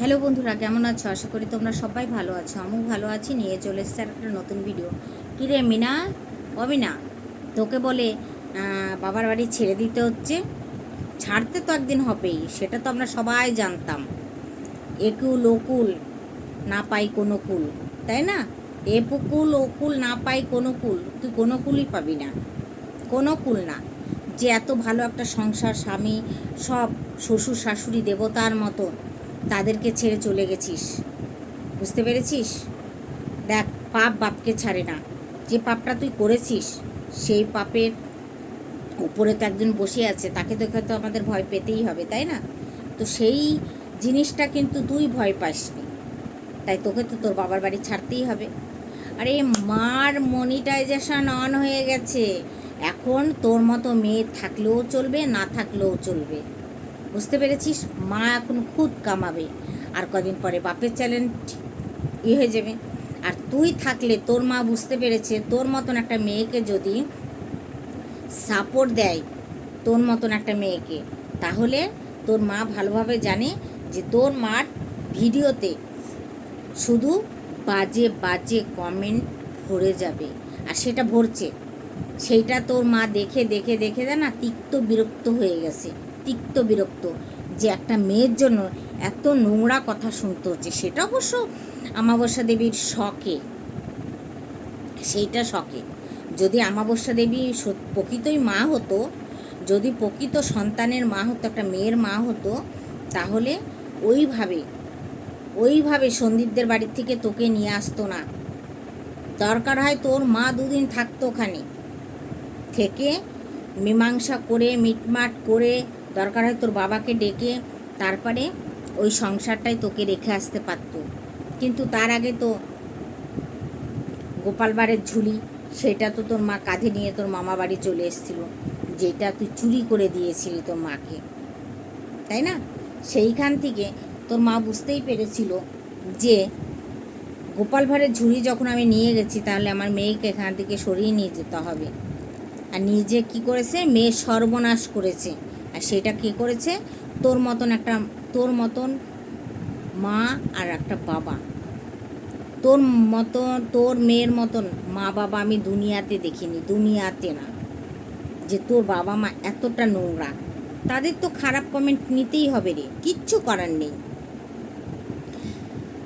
Hello বন্ধুরা, কেমন আছো? আশা করি তোমরা সবাই ভালো আছো, আমিও ভালো আছি, নিয়ে চলে এসছে একটা নতুন ভিডিও কী রে মিনা? ও মিনা তোকে বলে বাবার বাড়ি ছেড়ে দিতে হচ্ছে। ছাড়তে তো একদিন হবেই, সেটা তো আমরা সবাই জানতাম। একুল ওকুল, না পাই কোনো কুল, তাই না? এপুকুল ওকুল, না পাই কোনো কুল, তুই কোনো কুলই পাবি না। কোনো কুল না। যে এত ভালো একটা সংসার, স্বামী, সব শ্বশুর শাশুড়ি দেবতার মতো তাদেরকে ছেড়ে চলে গেছিস। বুঝতে পেরেছিস? দেখ, পাপ বাপকে ছাড়ে না। যে পাপটা তুই করেছিস, সেই পাপের উপরে তো একজন বসে আছে, তাকে দেখে তো আমাদের ভয় পেতেই হবে, তাই না? তো সেই জিনিসটা কিন্তু তুই ভয় পাসনি। তাই তোকে তো তোর বাবার বাড়ি ছাড়তেই হবে। আরে, মার মনিটাইজেশন অন হয়ে গেছে। এখন তোর মতো মেয়ে থাকলেও চলবে, না থাকলেও চলবে। বুঝতে পেরেছিস? মা এখন খুদ কামাবে। আর কদিন পরে বাপের চ্যালেঞ্জ ই হয়ে যাবে। আর তুই থাকলে তোর মা বুঝতে পেরেছে, তোর মতন একটা মেয়েকে যদি সাপোর্ট দেয় তোর মতন একটা মেয়েকে, তাহলে তোর মা ভালোভাবে জানে যে তোর মার ভিডিওতে শুধু বাজে বাজে কমেন্ট ভরে যাবে। আর সেটা ভরছে। সেইটা তোর মা দেখে দেখে দেখে দেয় না তিক্ত বিরক্ত হয়ে গেছে। তিক্ত বিরক্ত যে একটা মেয়ের জন্য এত নোংরা কথা শুনতে হচ্ছে সেটা অবশ্য আমাবস্যা দেবীর শখে। সেইটা শখে। যদি আমাবস্যা দেবী প্রকৃতই মা হতো, যদি প্রকৃত সন্তানের মা হতো, একটা মেয়ের মা হতো, তাহলে ওইভাবে ওইভাবে সন্দীপদের বাড়ির থেকে তোকে নিয়ে আসতো না। দরকার হয় তোর মা দুদিন থাকতো ওখানে। থেকে মীমাংসা করে, মিটমাট করে দরকার হয় তোর বাবাকে ডেকে তারপরে ওই সংসারটাই তোকে রেখে আসতে পারতো। কিন্তু তার আগে তো গোপালবাড়ের ঝুলি, সেটা তো তোর মা কাঁধে নিয়ে তোর মামা বাড়ি চলে এসেছিল, যেটা তুই চুরি করে দিয়েছিলি তোর মাকে। তাই না? সেইখান থেকে তোর মা বুঝতেই পেরেছিল যে গোপাল ভাঁড়ের ঝুড়ি যখন আমি নিয়ে গেছি, তাহলে আমার মেয়েকে এখান থেকে সরিয়ে নিয়ে যেতে হবে। আর নিজে কি করেছে? মেয়ে সর্বনাশ করেছে। আর সেটা কি করেছে? তোর মতন একটা, তোর মতন মা আর একটা বাবা। তোর মতন, তোর মেয়ের মতন মা বাবা আমি দুনিয়াতে দেখিনি, দুনিয়াতে না। যে তোর বাবা মা এতটা নোংরা। তাদের তো খারাপ কমেন্ট নিতেই হবে রে, কিচ্ছু করার নেই।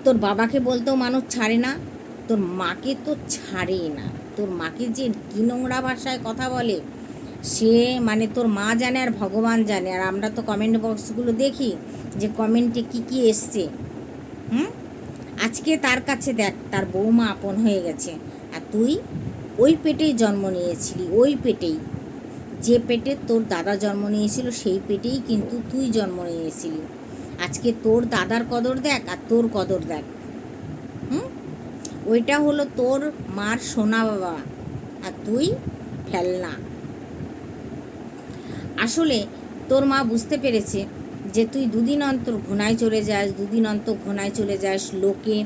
তোর বাবাকে বলতেও মানুষ ছাড়ে না, তোর মাকে তো ছাড়েই না। তোর মাকে যে কি নোংরা ভাষায় কথা বলে সে মানে তোর মা জানে আর ভগবান জানে। আর আমরা তো কমেন্ট বক্সগুলো দেখি যে কমেন্টে কি কি এসছে। হুম? আজকে তার কাছে দেখ, তার বৌমা আপন হয়ে গেছে। আর তুই ওই পেটেই জন্ম নিয়েছিলি, ওই পেটেই। যে পেটে তোর দাদা জন্ম নিয়েছিল, সেই পেটেই কিন্তু তুই জন্ম নিয়েছিলি। আজকে তোর দাদার কদর দেখ আর তোর কদর দেখ। হুম? ওইটা হলো তোর মার সোনা বাবা। আর তুই ফেলনা। আসলে তোর মা বুঝতে পেরেছে যে তুই দুদিন অন্তর ঘোনায় চলে যাস, দুদিন অন্তর ঘোনায় চলে যাস, লোকে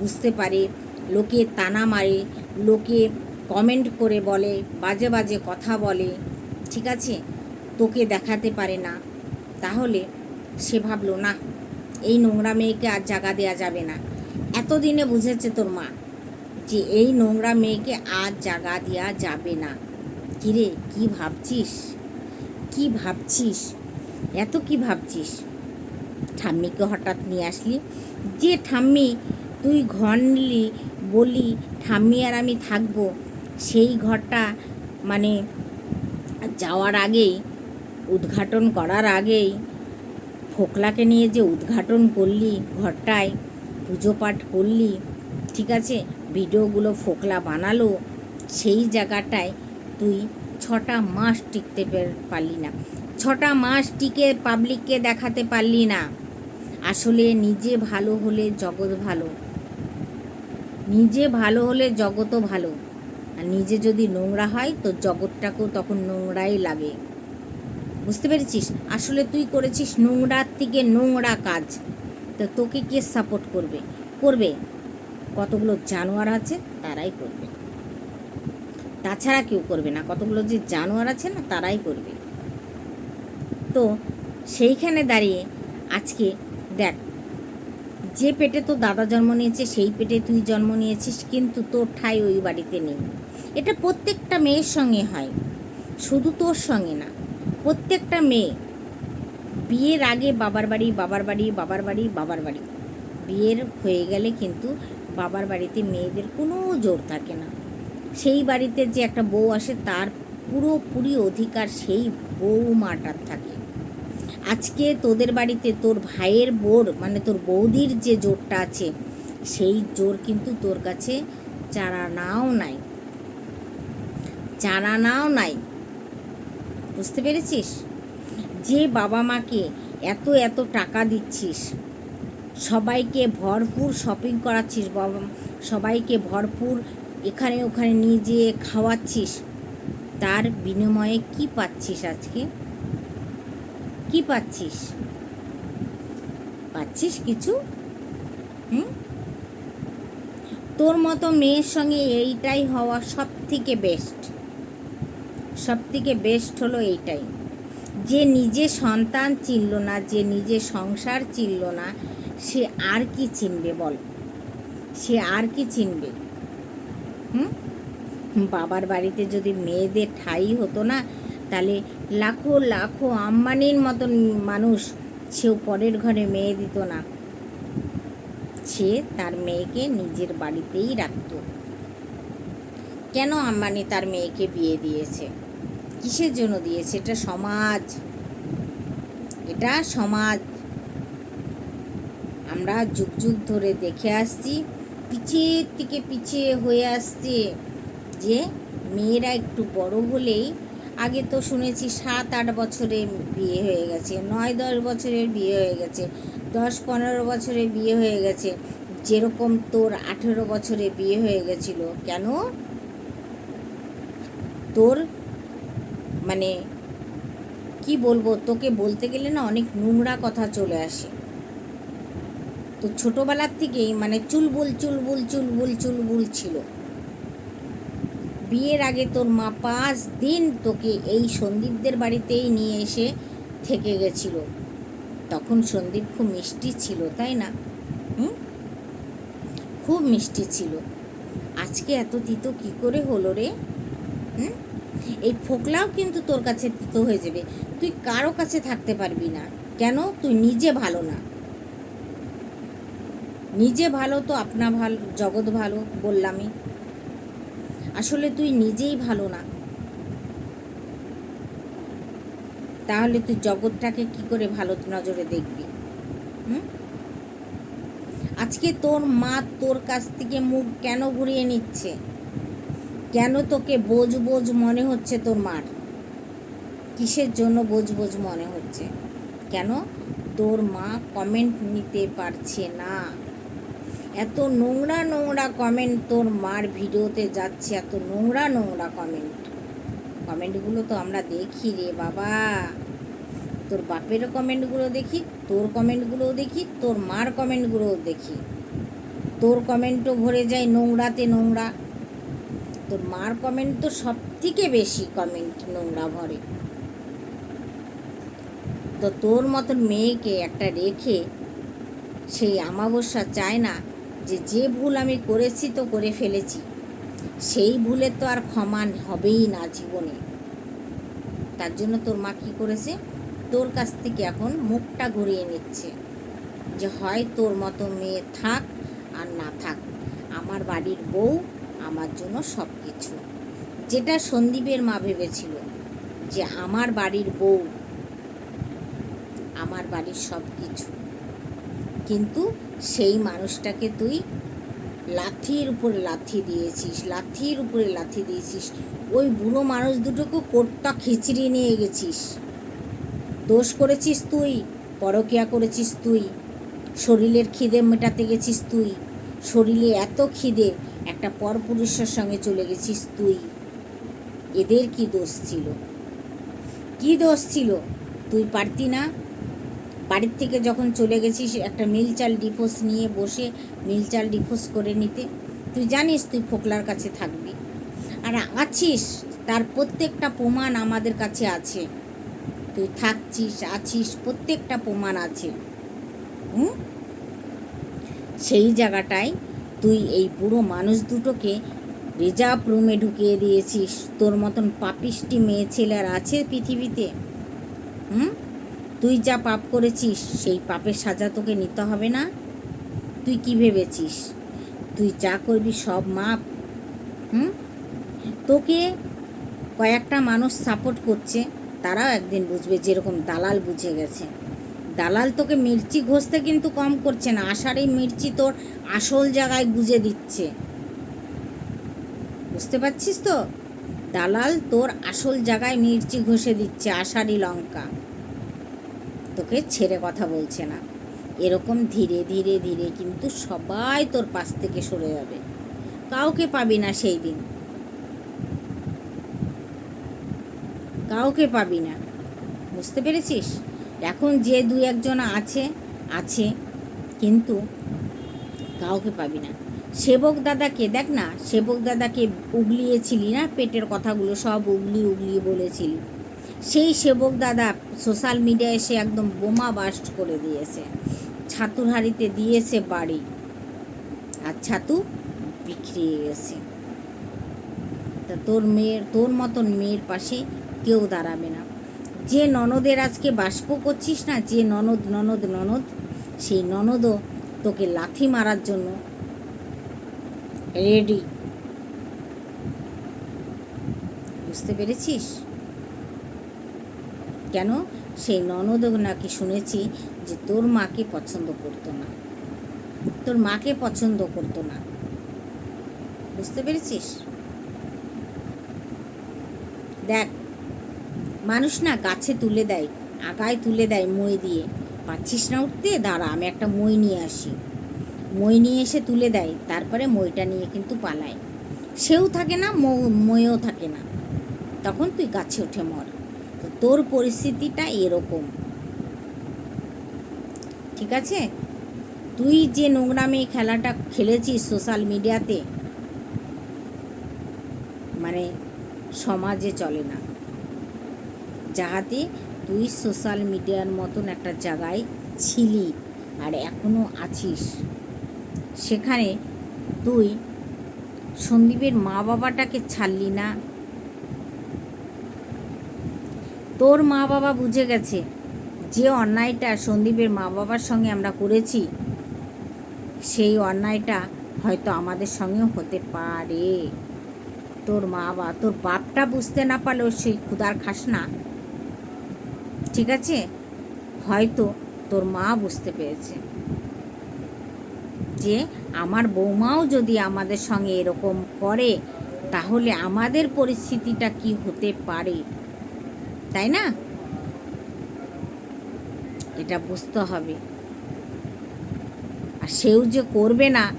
বুঝতে পারে, লোকে তানা মারে, লোকে কমেন্ট করে বলে, বাজে বাজে কথা বলে, ঠিক আছে? তোকে দেখাতে পারে না। তাহলে সে ভাবলো, না, এই নোংরা মেয়েকে আর জায়গা দেওয়া যাবে না। এতদিনে বুঝেছে তোর মা যে এই নোংরা মেয়েকে আর জায়গা দেওয়া যাবে না। কিরে, কি ভাবছিস? কি ভাবছিস? এত কি ভাবছিস? ঠাম্মিকে হঠাৎ নিয়ে আসলি? যে ঠাম্মি, তুই ঘর নিলি বলি ঠাম্মি আর আমি থাকব, সেই ঘরটা মানে যাওয়ার আগেই, উদ্ঘাটন করার আগেই, ফোকলাকে নিয়ে যে উদ্ঘাটন করলি ঘরটায়, পুজো পাঠ করলি, ঠিক আছে? ভিডিওগুলো ফোকলা বানালো, সেই জায়গাটায় তুই ছটা মাস টিকতে পারলি না। ছটা মাস টিকে পাবলিককে দেখাতে পারলি না। আসলে নিজে ভালো হলে জগৎ ভালো। নিজে ভালো হলে জগৎও ভালো। আর নিজে যদি নোংরা হয়, তো জগৎটাকেও তখন নোংরাই লাগে। বুঝতে পেরেছিস? আসলে তুই করেছিস নোংরার থেকে নোংরা কাজ। তো তোকে কে সাপোর্ট করবে? করবে? কতগুলো জানোয়ার আছে, তারাই করবে। তাছাড়া কেউ করবে না। কতগুলো যে জানোয়ার আছে না, তারাই করবে। তো সেইখানে দাঁড়িয়ে আজকে দেখ, যে পেটে তো দাদা জন্ম নিয়েছে, সেই পেটে তুই জন্ম নিয়েছিস, কিন্তু তোর ঠাই ওই বাড়িতে নেই। এটা প্রত্যেকটা মেয়ের সঙ্গে হয়, শুধু তোর সঙ্গে না। প্রত্যেকটা মেয়ে, বিয়ের আগে বাবার বাড়ি বাবার বাড়ি বাবার বাড়ি বাবার বাড়ি। বিয়ের হয়ে গেলে কিন্তু বাবার বাড়িতে মেয়েদের কোনো জোর থাকে না। সেই বাড়িতে যে একটা বউ আসে, তার পুরোপুরি অধিকার সেই বউ মাটার থাকে। আজকে তোদের বাড়িতে তোর ভাইয়ের বোর মানে তোর বৌদির যে জোরটা আছে, সেই জোর কিন্তু তোর কাছে চারা নাও নাই। চারা নাও নাই। বুঝতে পেরেছিস? যে বাবা মাকে এত এত টাকা দিচ্ছিস, সবাইকে ভরপুর শপিং করাচ্ছিস, বাবা, সবাইকে ভরপুর এখানে ওখানে নিয়ে যেয়ে খাওয়াচ্ছিস, তার বিনিময়ে কি পাচ্ছিস আজকে? কি পাচ্ছিস? পাচ্ছিস কিছু? হুম? তোর মতো মেয়ের সঙ্গে এইটাই হওয়া সব থেকে বেস্ট সব থেকে বেস্ট হলো এইটাই। যে নিজে সন্তান চিনল না, যে নিজে সংসার চিনল না, সে আর কি চিনবে বল? সে আর কি চিনবে? হুম? বাবার বাড়িতে যদি মেয়েদের ঠাই হতো না, তাহলে লাখো লাখো আম্বানির মতন মানুষ সেও পরের ঘরে মেয়ে দিত না। সে তার মেয়েকে নিজের বাড়িতেই রাখত। কেন আম্বানি তার মেয়েকে বিয়ে দিয়েছে? কিসের জন্য দিয়েছে? এটা সমাজ। এটা সমাজ। আমরা যুগ যুগ ধরে দেখে আসছি পিছিয়ে থেকে পিছিয়ে হয়ে আসছে যে মেয়েরা একটু বড় হলেই, আগে তো শুনেছি সাত আট বছরে বিয়ে হয়ে গেছে, নয় দশ বছরের বিয়ে হয়ে গেছে, দশ পনেরো বছরে বিয়ে হয়ে গেছে, যেরকম তোর আঠেরো বছরে বিয়ে হয়ে গেছিল, কেন? তোর মানে কি বলব, তোকে বলতে গেলে না অনেক নোংরা কথা চলে আসে। তো ছোটোবেলার থেকেই মানে চুলবুল চুলবুল চুলবুল চুলবুল ছিল। বিয়ের আগে তোর মা পাঁচ দিন তোকে এই সন্দীপদের বাড়িতেই নিয়ে এসে থেকে গেছিল। তখন সন্দীপ খুব মিষ্টি ছিল, তাই না? হুম? খুব মিষ্টি ছিল। আজকে এত তিতো কি করে হলো রে? হুম? এই ফোকলাও কিন্তু তোর কাছে তিতো হয়ে যাবে। তুই কারও কাছে থাকতে পারবি না। কেন? তুই নিজে ভালো না। নিজে ভালো তো আপনা ভালো, জগৎ ভালো বললামই। আসলে তুই নিজেই ভালো না। তাহলে তুই জগৎটাকে কি করে ভালো নজরে দেখবি? আজকে তোর মা তোর কাছ থেকে মুখ কেন ঘুরিয়ে নিচ্ছে? কেন তোকে বোঝ বোঝ মনে হচ্ছে তোর মার? কিসের জন্য বোঝ বোঝ মনে হচ্ছে? কেন? তোর মা কমেন্ট নিতে পারছে না। এত নোংরা নোংরা কমেন্ট তোর মার ভিডিওতে যাচ্ছে, এত নোংরা নোংরা কমেন্ট কমেন্টগুলো তো আমরা দেখি রে বাবা। তোর বাপেরও কমেন্টগুলো দেখি, তোর কমেন্টগুলোও দেখি, তোর মার কমেন্টগুলোও দেখি। তোর কমেন্টও ভরে যায় নোংরাতে নোংরা। তোর মার কমেন্ট তো সব থেকে বেশি কমেন্ট নোংরা ভরে। তো তোর মতন মেয়েকে একটা রেখে, সেই আমাবস্যা চায় না যে যে ভুল আমি করেছি তো করে ফেলেছি। সেই ভুলে তো আর ক্ষমা হবেই না জীবনে। তার জন্য তোর মা কী করেছে? তোর কাছ থেকে এখন মুখটা ঘুরিয়ে নিচ্ছে যে হয় তোর মতো মেয়ে থাক আর না থাক। আমার বাড়ির বউ আমার জন্য সব কিছু যেটা সন্দীপের মা ভেবেছিল যে আমার বাড়ির বউ আমার বাড়ির সব কিছু কিন্তু সেই মানুষটাকে তুই লাথির উপরে লাথি দিয়েছিস, লাথির উপরে লাথি দিয়েছিস। ওই বুড়ো মানুষ দুটোকে কোটটা খিচড়ি নিয়ে গেছিস। দোষ করেছিস তুই, পরকিয়া করেছিস তুই, শরীরের খিদে মেটাতে গেছিস তুই, শরীরে এত খিদে, একটা পরপুরুষের সঙ্গে চলে গেছিস তুই। এদের কি দোষ ছিল? কি দোষ ছিল? তুই পারতি না? বাড়ির থেকে যখন চলে গেছিস, একটা মিল চাল ডিফোর্স নিয়ে বসে মিল চাল ডিফোর্স করে নিতে। তুই জানিস তুই ফোকলার কাছে থাকবি। আর আছিস, তার প্রত্যেকটা প্রমাণ আমাদের কাছে আছে। তুই থাকছিস, আছিস, প্রত্যেকটা প্রমাণ আছে। হুম? সেই জায়গাটায় তুই এই পুরো মানুষ দুটোকে রিজার্ভ রুমে ঢুকিয়ে দিয়েছিস। তোর মতন পাপিষ্টি মেয়ে ছেলের আছে পৃথিবীতে। হুম? তুই যা পাপ করেছিস, সেই পাপের সাজা তোকে নিতে হবে না। তুই কি ভেবেছিস? তুই যা করবি সব মাপ। হুম? তোকে কয়েকটা মানুষ সাপোর্ট করছে, তারাও একদিন বুঝবে যেরকম দালাল বুঝে গেছে। দালাল তোকে মির্চি ঘষতে কিন্তু কম করছে না, আষাঢ় এই মির্চি তোর আসল জায়গায় গুজে দিচ্ছে। বুঝতে পারছিস তো? দালাল তোর আসল জায়গায় মির্চি ঘষে দিচ্ছে, আষাঢ়ি লঙ্কা। তোকে ছেড়ে কথা বলছে না। এরকম ধীরে ধীরে ধীরে কিন্তু সবাই তোর পাশ থেকে সরে যাবে। কাউকে পাবি না সেই দিন। কাউকে পাবি না। বুঝতে পেরেছিস? এখন যে দু একজন আছে আছে, কিন্তু কাউকে পাবি না। সেবক দাদাকে দেখ না, সেবক দাদাকে উগলিয়েছিলি না, পেটের কথাগুলো সব উগলি উগলিয়ে বলেছিলি। সেই সেবক দাদা সোশ্যাল মিডিয়ায় এসে একদম বোমা বাস্ট করে দিয়েছে। ছাতুর হাড়িতে দিয়েছে বাড়ি। আর ছাতু বিক্রিয়ে গেছে তা তোর মেয়ের, তোর মতন মেয়ের পাশে কেউ দাঁড়াবে না। যে ননদের আজকে বাষ্প করছিস না, যে ননদ ননদ ননদ, সেই ননদও তোকে লাথি মারার জন্য রেডি। বুঝতে পেরেছিস? কেন? সেই ননদও নাকি শুনেছি যে তোর মাকে পছন্দ করতো না। তোর মাকে পছন্দ করতো না। বুঝতে পেরেছিস? দেখ, মানুষ না গাছে তুলে দেয়, আগায় তুলে দেয় মই দিয়ে। পাচ্ছিস না উঠতে? দাঁড়া, আমি একটা মই নিয়ে আসি। মই নিয়ে এসে তুলে দেয়, তারপরে মইটা নিয়ে কিন্তু পালায়। সেও থাকে না মইও থাকে না। তখন তুই গাছে উঠে মর। তোর পরিস্থিতিটা এরকম। ঠিক আছে? তুই যে নোংরামি খেলাটা খেলেছিস সোশ্যাল মিডিয়াতে মানে সমাজে চলে না। যাহাতে তুই সোশ্যাল মিডিয়ার মতন একটা জায়গায় ছিলি আর এখনও আছিস। সেখানে তুই সন্দীপের মা বাবাটাকে ছাড়লি না তোর মা বাবা বুঝে গেছে যে অন্যায়টা সন্দীপের মা বাবার সঙ্গে আমরা করেছি, সেই অন্যায়টা হয়তো আমাদের সঙ্গেও হতে পারে। তোর মা বাবা তোর বাপটা বুঝতে না পারলেও সেই ক্ষুদার খাস না। ঠিক আছে? হয়তো তোর মা বুঝতে পেরেছে যে আমার বৌমাও যদি আমাদের সঙ্গে এরকম করে, তাহলে আমাদের পরিস্থিতিটা কি হতে পারে? তাই না? এটা বুঝতে হবে। আর সেও যে করবে না।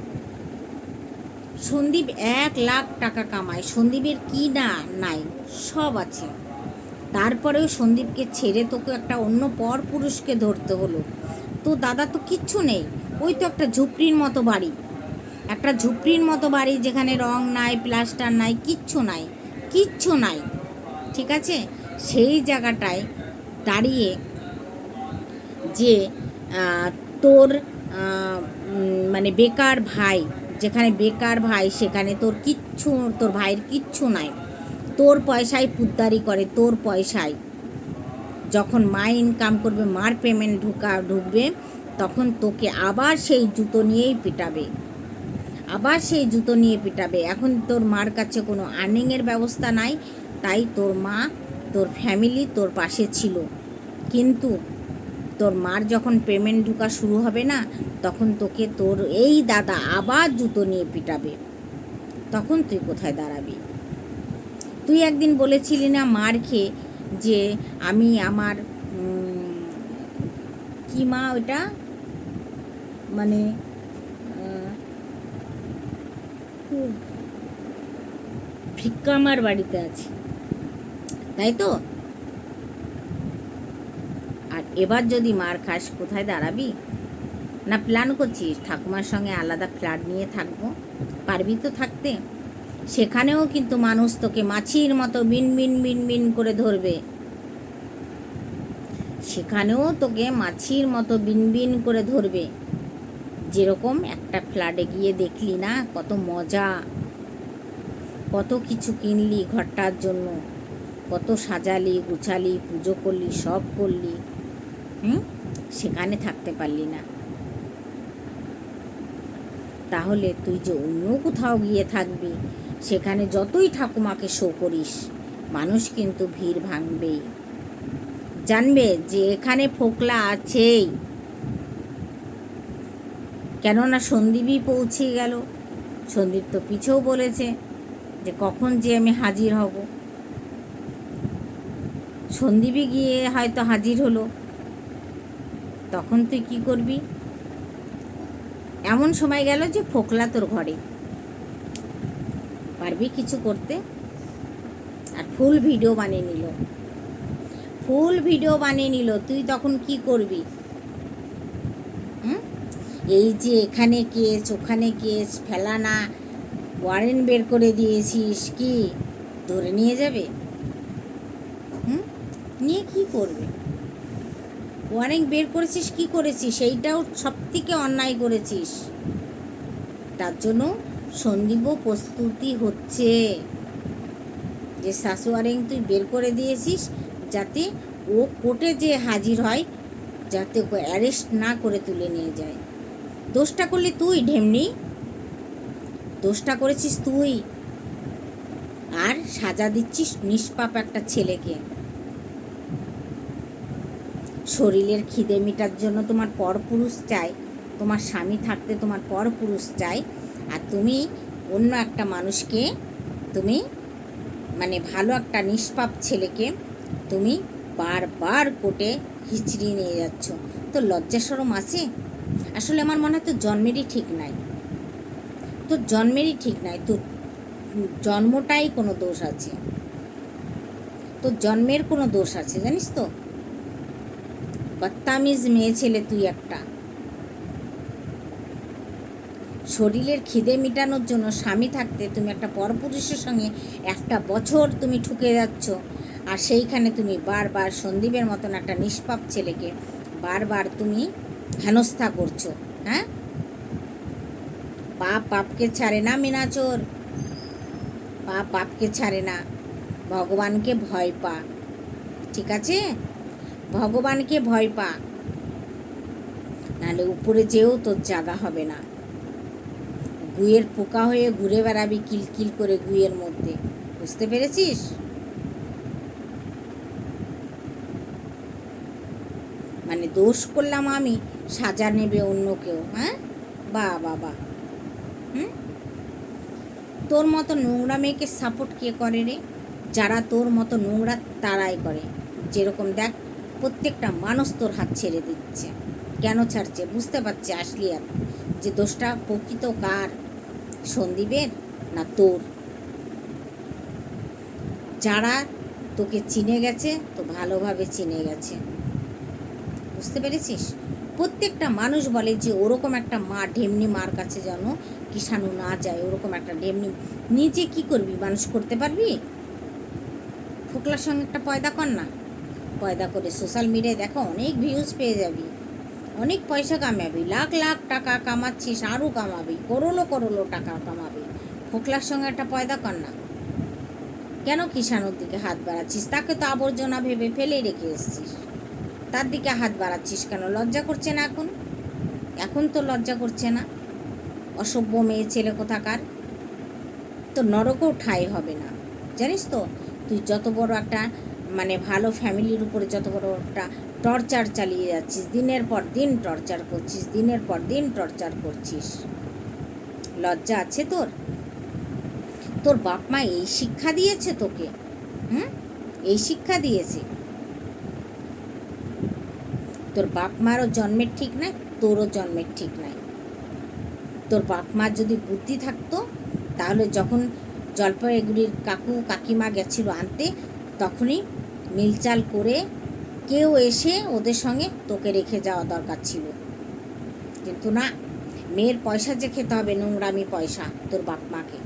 সন্দীপ এক লাখ টাকা কামায়। সন্দীপের কি না, নাই, সব আছে। তারপরেও সন্দীপকে ছেড়ে তোকে একটা অন্য পর পুরুষকে ধরতে হলো। তো দাদা তো কিচ্ছু নেই। ওই তো একটা ঝুপড়ির মতো বাড়ি। একটা ঝুপড়ির মতো বাড়ি যেখানে রং নাই, প্লাস্টার নাই, কিচ্ছু নাই। কিচ্ছু নাই। ঠিক আছে? সেই জায়গাটায় দাঁড়িয়ে যে তোর মানে বেকার ভাই, যেখানে বেকার ভাই, সেখানে তোর কিচ্ছু, তোর ভাইয়ের কিচ্ছু নাই। তোর পয়সায় পুদ্দারি করে, তোর পয়সায়। যখন মা ইনকাম করবে, মার পেমেন্ট ঢুকা, ঢুকবে, তখন তোকে আবার সেই জুতো নিয়েই পিটাবে। আবার সেই জুতো নিয়ে পিটাবে। এখন তোর মার কাছে কোনো আর্নিংয়ের ব্যবস্থা নাই, তাই তোর মা তোর ফ্যামিলি তোর পাশে ছিল। কিন্তু তোর মার যখন পেমেন্ট ঢুকা শুরু হবে না, তখন তোকে তোর এই দাদা আবার জুতো নিয়ে পিটাবে। তখন তুই কোথায় দাঁড়াবি? তুই একদিন বলেছিলি না মার খেয়ে যে আমি আমার কি মা ওটা মানে ভিক্ষা আমার বাড়িতে আছে। তাই তো আর এবার যদি মার খাস, কোথায় দাঁড়াবি? না প্ল্যান করছিস? ঠাকুমার সঙ্গে আলাদা ফ্ল্যাট নিয়ে থাকব? পারবি তো থাকতে। সেখানেও কিন্তু মানুষ তোকে মাছির মতো বিন বিন বিন মিন করে ধরবে। সেখানেও তোকে মাছির মতো বিন বিন করে ধরবে। যেরকম একটা ফ্ল্যাটে গিয়ে দেখলি না, কত মজা। কত কিছু কিনলি ঘরটার জন্য। কত সাজালি, গুছালি, পুজো করলি, সব করলি। হুম? সেখানে থাকতে পারলি না। তাহলে তুই যে অন্য কোথাও গিয়ে থাকবি, সেখানে যতই ঠাকুমাকে শো করিস, মানুষ কিন্তু ভিড় ভাঙবেই। জানবে যে এখানে ফোকলা আছেই। কেননা সন্দীপই পৌঁছে গেল। সন্দীপ তো পিছেও বলেছে যে কখন যে আমি হাজির হব। সন্দীপই গিয়ে হয়তো হাজির হলো। তখন তুই কি করবি? এমন সময় গেল যে ফোকলা তোর ঘরে। পারবি কিছু করতে? আর ফুল ভিডিও বানিয়ে নিল। ফুল ভিডিও বানিয়ে নিল, তুই তখন কি করবি? এই যে এখানে কেস, ওখানে কেস, ফেলানা ওয়ারেন্ট বের করে দিয়েছিস কি? ধরে নিয়ে যাবে? নিয়ে কি করবে? ওয়ারেন্ট বের করেছিস, কি করেছিস? সেইটাও সব থেকে অন্যায় করেছিস। তার জন্য সন্দীপও প্রস্তুতি হচ্ছে। যে শাশুয়ারেং তুই বের করে দিয়েছিস যাতে ও কোর্টে যে হাজির হয়, যাতে ওকে অ্যারেস্ট না করে তুলে নিয়ে যায়। দোষটা করলে তুই, ঢেমনি। দোষটা করেছিস তুই। আর সাজা দিচ্ছিস নিষ্পাপ একটা ছেলেকে। শরীরের খিদে মেটার জন্য তোমার পরপুরুষ চাই, তোমার স্বামী থাকতে তোমার পরপুরুষ চাই, আর তুমি অন্য একটা মানুষকে, তুমি মানে ভালো একটা নিষ্পাপ ছেলেকে তুমি বারবার কোটে হিচড়ি নিয়ে যাচ্ছ। তো লজ্জা সরম আছে? আসলে আমার মনে হয় তো জন্মেরই ঠিক নাই। তোর জন্মেরই ঠিক নাই। তোর জন্মটাই কোনো দোষ আছে। তোর জন্মের কোনো দোষ আছে, জানিস তো? বত্তামিজ মেয়ে ছেলে তুই একটা। শরীরের খিদে মেটানোর জন্য স্বামী থাকতে তুমি একটা পরপুরুষের সঙ্গে একটা বছর তুমি ঠুকে যাচ্ছ আর সেইখানে তুমি বারবার সন্দীপের মতন একটা নিষ্পাপ ছেলেকে বারবার তুমি হেনস্থা করছ হ্যাঁ? পাপ পাপকে ছাড়ে না মিনাচোর। পাপ পাপকে ছাড়ে না। ভগবানকে ভয় পা। ঠিক আছে? ভগবানকে ভয় পা নাহলে উপরে যেও তোর জাগা হবে না। গুয়ের পোকা হয়ে ঘুরে বেড়াবি কিলকিল করে গুয়ের মধ্যে। বুঝতে পেরেছিস? মানে দোষ করলাম আমি, সাজা নেবে অন্য কেউ হ্যাঁ? বা বাবা হুম? তোর মতো নোংরা মেয়েকে সাপোর্ট কে করে রে? যারা তোর মতো নোংরা তারাই করে। যেরকম দেখ প্রত্যেকটা মানুষ তোর হাত ছেড়ে দিচ্ছে। কেন ছাড়ছে? বুঝতে পারছে আসলি আর। যে দোষটা প্রকৃত কার? সন্দীপের না তোর? যারা তোকে চিনে গেছে, তো ভালোভাবে চিনে গেছে। বুঝতে পেরেছিস? প্রত্যেকটা মানুষ বলে যে ওরকম একটা মা ঢেমনি মার কাছে যেন কিষাণু না যায়, ওরকম একটা ঢেমনি। নিজে কি করবি? মানুষ করতে পারবি? ফোকলার সঙ্গে একটা পয়দা কর না। পয়দা করে সোশ্যাল মিডিয়ায় দেখো, অনেক ভিউজ পেয়ে যাবি। অনেক পয়সা কামাবি, লাখ লাখ টাকা কামাচ্ছিস, আরও কামাবি, করোলো করোলো টাকা কামাবি। ফোকলার সঙ্গে একটা পয়দা কর না। কেন কিষানোর দিকে হাত বাড়াচ্ছিস? তাকে তো আবর্জনা ভেবে ফেলেই রেখে এসছিস। তার দিকে হাত বাড়াচ্ছিস কেন? লজ্জা করছে না এখন? এখন তো লজ্জা করছে না। অসভ্য মেয়ে ছেলে কোথাকার? তো নরকেও ঠাই হবে না। জানিস তো, তুই যত বড় একটা মানে ভালো ফ্যামিলির উপরে যত বড় একটা টর্চার চালিয়ে যাচ্ছিস, দিনের পর দিন টর্চার করছিস, দিনের পর দিন টর্চার করছিস। লজ্জা আছে তোর? তোর বাপ মা এই শিক্ষা দিয়েছে তোকে, হুম? এই শিক্ষা দিয়েছে। তোর বাপ মারও জন্মের ঠিক নাই, তোরও জন্মের ঠিক নাই। তোর বাপ মার যদি বুদ্ধি থাকতো, তাহলে যখন জলপাইগুড়ির কাকু কাকিমা গেছিল আনতে, তখনই মিলচাল করে কেউ এসে ওদের সঙ্গে তোকে রেখে যাওয়া দরকার ছিল। কিন্তু না, মেয়ের পয়সা যে খেতে হবে, নোংরামি পয়সা তোর বাপ মাকে।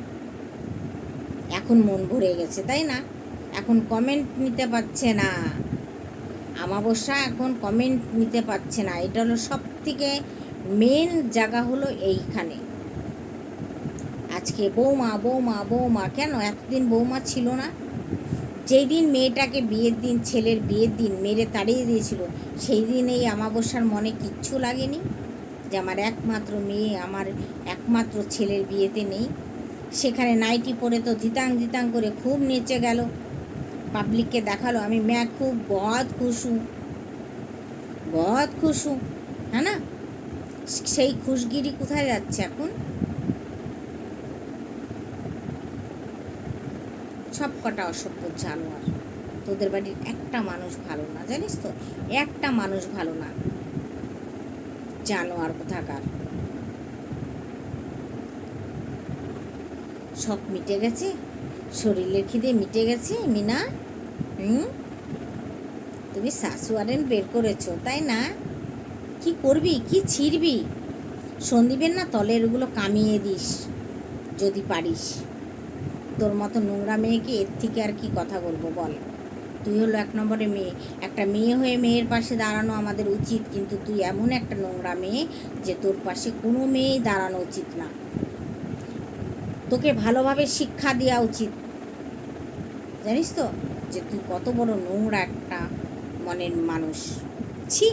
এখন মন ভরে গেছে, তাই না? এখন কমেন্ট নিতে পারছে না। আমাবস্যা এখন কমেন্ট নিতে পারছে না। এটা হলো সব থেকে মেন জায়গা হলো এইখানে। আজকে বৌমা বৌমা বৌমা, কেন? এতদিন বৌমা ছিল না। যেই দিন মেয়েটাকে বিয়ের দিন, ছেলের বিয়ের দিন মেরে তাড়িয়ে দিয়েছিল, সেই দিন এই আমাবস্যার মনে কিচ্ছু লাগেনি যে আমার একমাত্র মেয়ে, আমার একমাত্র ছেলের বিয়েতে নেই। সেখানে নাইটি পরে তো ধিতাং ধিতাং করে খুব নেচে গেল। পাবলিককে দেখাল, আমি ম্যা খুব বহুত খুশু হুঁ খুশু হ্যাঁ না? সেই খুশগিরি কোথায় যাচ্ছে এখন? সব কটা অসভ্য জানোয়ার। তোদের বাড়ির একটা মানুষ ভালো না, জানিস তো? একটা মানুষ ভালো না। জানোয়ার কোথাকার? সব মিটে গেছে? শরীরের খিদে মিটে গেছে, মিনা? হুম? তুমি শাশুয়ারেন বের করেছ, তাই না? কি করবি? কি ছিড়বি? সন্দীপের না তলেরগুলো কামিয়ে দিস, যদি পারিস। তোর মতো নোংরা মেয়েকে এর থেকে আর কি কথা বলব বল? তুই হলো এক নম্বরে মেয়ে। একটা মেয়ে হয়ে মেয়ের পাশে দাঁড়ানো আমাদের উচিত, কিন্তু তুই এমন একটা নোংরা মেয়ে যে তোর পাশে কোনো মেয়েই দাঁড়ানো উচিত না। তোকে ভালোভাবে শিক্ষা দেওয়া উচিত। জানিস তো যে তুই কত বড় নোংরা একটা মনের মানুষ। ছি!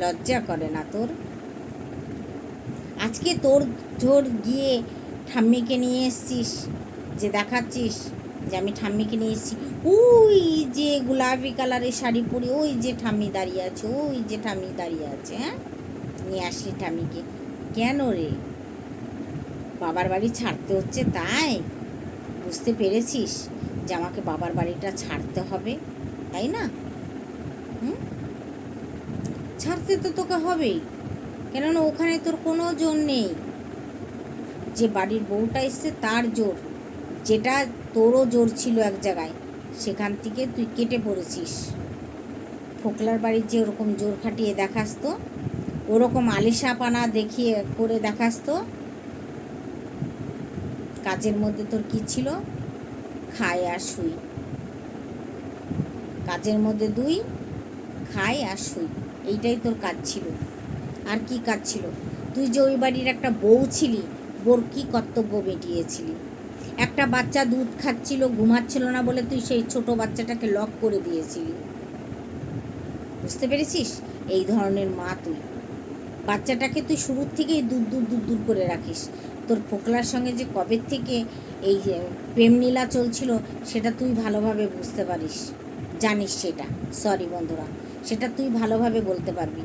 লজ্জা করে না তোর? আজকে তোর জোর গিয়ে ঠাম্মিকে নিয়ে এসছিস, যে দেখাচ্ছিস যে আমি ঠাম্মিকে নিয়ে এসেছি। ওই যে গোলাপি কালারের শাড়ি পরে, ওই যে ঠাম্মি দাঁড়িয়ে আছে, ওই যে ঠাম্মি দাঁড়িয়ে আছে হ্যাঁ? নিয়ে আসি ঠাম্মিকে। কেন রে? বাবার বাড়ি ছাড়তে হচ্ছে তাই? বুঝতে পেরেছিস যে আমাকে বাবার বাড়িটা ছাড়তে হবে, তাই না? হুম? ছাড়তে তো তোকে হবেই। কেননা ওখানে তোর কোনো জোর নেই। যে বাড়ির বউটা এসছে তার জোর। যেটা তোরও জোর ছিল এক জায়গায়, সেখান থেকে তুই কেটে পড়েছিস। ফোকলার বাড়ির যে ওরকম জোর খাটিয়ে দেখাস তো, ওরকম আলিশাপানা দেখিয়ে করে দেখাস তো, কাজের মধ্যে তোর কি ছিল? খায় আর শুই। কাজের মধ্যে দুই, খাই আর শুই। এইটাই তোর কাজ ছিল। আর কি কাজ ছিল? তুই যে ওই বাড়ির একটা বউ ছিলি বোর কি কর্তব্য মেটিয়েছিলি একটা বাচ্চা দুধ খাচ্ছিল, ঘুমাচ্ছিল না বলে তুই সেই ছোট বাচ্চাটাকে লক করে দিয়েছিলি। বুঝতে পেরেছিস? এই ধরনের মা তুই। বাচ্চাটাকে তুই শুরুর থেকেই দূর দূর দূর দূর করে রাখিস। তোর ফোকলার সঙ্গে যে কবে থেকে এই প্রেম নীলা চলছিল, সেটা তুই ভালোভাবে বুঝতে পারিস। জানিস সেটা। সরি বন্ধুরা, সেটা তুই ভালোভাবে বলতে পারবি।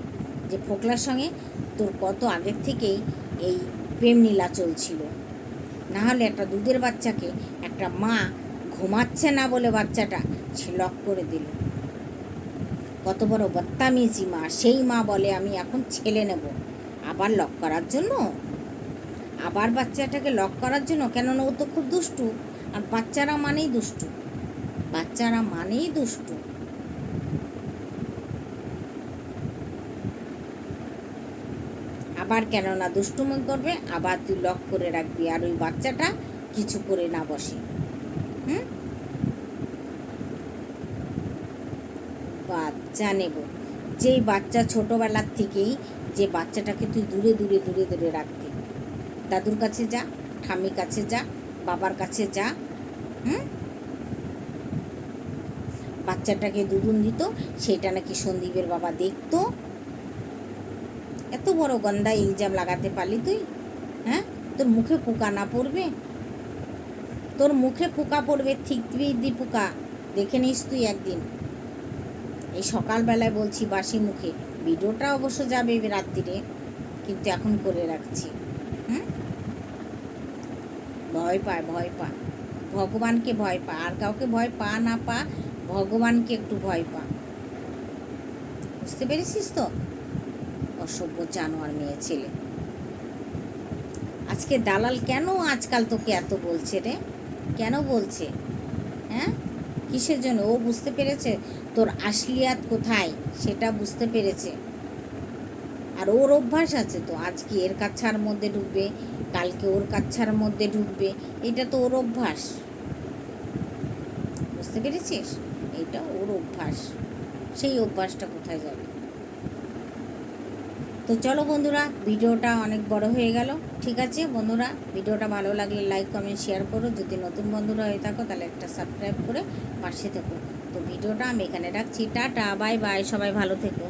যে ফোকলার সঙ্গে তোর কত আগের থেকেই এই প্রেম নীলা চলছিল। না হলে একটা দুধের বাচ্চাকে একটা মা ঘুমাচ্ছে না বলে বাচ্চাটা সে লক করে দিল। কত বড় বত্তামিজি মা, সেই মা বলে আমি এখন ছেলে নেব। আবার লক করার জন্য? আবার বাচ্চাটাকে লক করার জন্য? কেননা ও তো খুব দুষ্টু। আর বাচ্চারা মানেই দুষ্টু। বাচ্চারা মানেই দুষ্টু। আবার কেননা দুষ্টুমি করবে, আবার তুই লক করে রাখবি আর ওই বাচ্চাটা কিছু করে না বসে। হুম? বাচ্চা নেব। যেই বাচ্চা ছোটোবেলার থেকেই যে বাচ্চাটাকে তুই দূরে দূরে দূরে দূরে রাখতি দাদুর কাছে যা, ঠাম্মির কাছে যা, বাবার কাছে যা, হুম? বাচ্চাটাকে দুধুন দিত, সেটা নাকি সন্দীপের বাবা দেখতো এত বড় গন্দা ইলজাম লাগাতে পারলি তুই? হ্যাঁ? তোর মুখে পোকা না পড়বে? তোর মুখে পোকা পড়বে ঠিক দি পোকা। দেখে নিস তুই একদিন। এই সকালবেলায় বলছি বাসি মুখে, ভিডিওটা অবশ্য যাবে রাত্রিরে, কিন্তু এখন করে রাখছি। হুম? ভয় পায়, ভয় পা। ভগবানকে ভয় পা। আর কাউকে ভয় পা না পা, ভগবানকে একটু ভয় পা। বুঝতে পেরেছিস তো? অসভ্য জানোয়ার মেয়ে ছেলে। আজকে দালাল কেন আজকাল তোকে এত বলছে রে? কেন বলছে? হ্যাঁ? কিসের জন্য? ও বুঝতে পেরেছে তোর আসলিয়াত কোথায়, সেটা বুঝতে পেরেছে। আর ওর অভ্যাস আছে তো, আজকে এর কাছার মধ্যে ঢুকবে, কালকে ওর কাছার মধ্যে ঢুকবে, এটা তো ওর অভ্যাস। বুঝতে পেরেছিস? এটা ওর অভ্যাস। সেই অভ্যাসটা কোথায় যাবে? তো চলো বন্ধুরা, ভিডিওটা অনেক বড় হয়ে গেল। ঠিক আছে বন্ধুরা, ভিডিওটা ভালো লাগলে লাইক কমেন্ট শেয়ার করো। যদি নতুন বন্ধুরা হয়ে থাকো, তাহলে একটা সাবস্ক্রাইব করে পাশে থেকো। তো ভিডিওটা আমি এখানে রাখছি। টাটা বাই বাই সবাই ভালো থেকো।